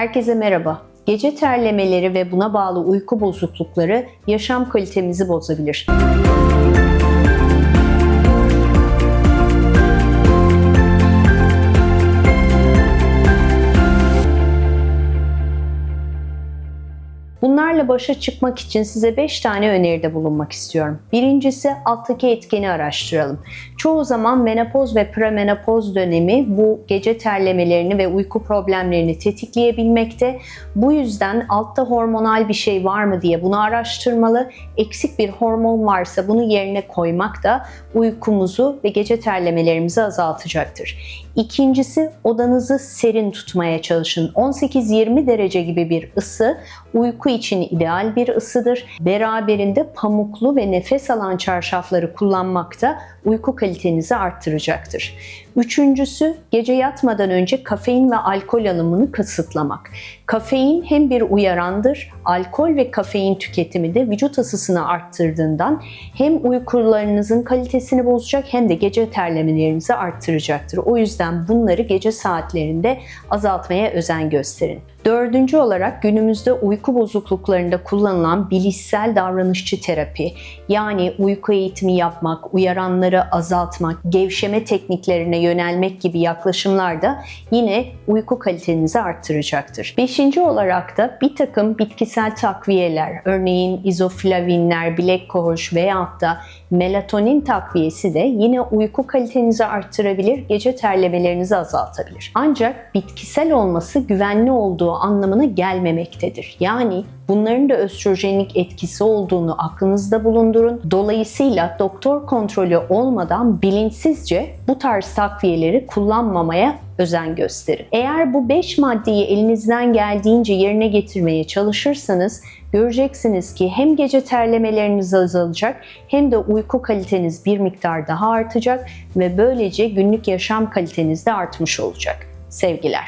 Herkese merhaba. Gece terlemeleri ve buna bağlı uyku bozuklukları yaşam kalitemizi bozabilir. Bunlarla başa çıkmak için size 5 tane öneride bulunmak istiyorum. Birincisi alttaki etkeni araştıralım. Çoğu zaman menopoz ve premenopoz dönemi bu gece terlemelerini ve uyku problemlerini tetikleyebilmekte. Bu yüzden altta hormonal bir şey var mı diye bunu araştırmalı. Eksik bir hormon varsa bunu yerine koymak da uykumuzu ve gece terlemelerimizi azaltacaktır. İkincisi odanızı serin tutmaya çalışın. 18-20 derece gibi bir ısı uyku için ideal bir ısıdır. Beraberinde pamuklu ve nefes alan çarşafları kullanmak da uyku kalitenizi arttıracaktır. Üçüncüsü gece yatmadan önce kafein ve alkol alımını kısıtlamak. Kafein hem bir uyarandır, alkol ve kafein tüketimi de vücut ısısını arttırdığından hem uykularınızın kalitesini bozacak hem de gece terlemelerinizi arttıracaktır. O yüzden bunları gece saatlerinde azaltmaya özen gösterin. Dördüncü olarak günümüzde uyku bozukluklarında kullanılan bilişsel davranışçı terapi yani uyku eğitimi yapmak, uyaranları azaltmak, gevşeme tekniklerine yönelmek gibi yaklaşımlar da yine uyku kalitenizi arttıracaktır. Beşinci olarak da bir takım bitkisel takviyeler, örneğin izoflavinler, bilek kohoş veyahut da melatonin takviyesi de yine uyku kalitenizi arttırabilir, gece terlemelerinizi azaltabilir. Ancak bitkisel olması güvenli olduğu anlamına gelmemektedir. Yani bunların da östrojenik etkisi olduğunu aklınızda bulundurun. Dolayısıyla doktor kontrolü olmadan bilinçsizce bu tarz takviyeleri kullanmamaya özen gösterin. Eğer bu 5 maddeyi elinizden geldiğince yerine getirmeye çalışırsanız göreceksiniz ki hem gece terlemeleriniz azalacak hem de uyku kaliteniz bir miktar daha artacak ve böylece günlük yaşam kaliteniz de artmış olacak. Sevgiler.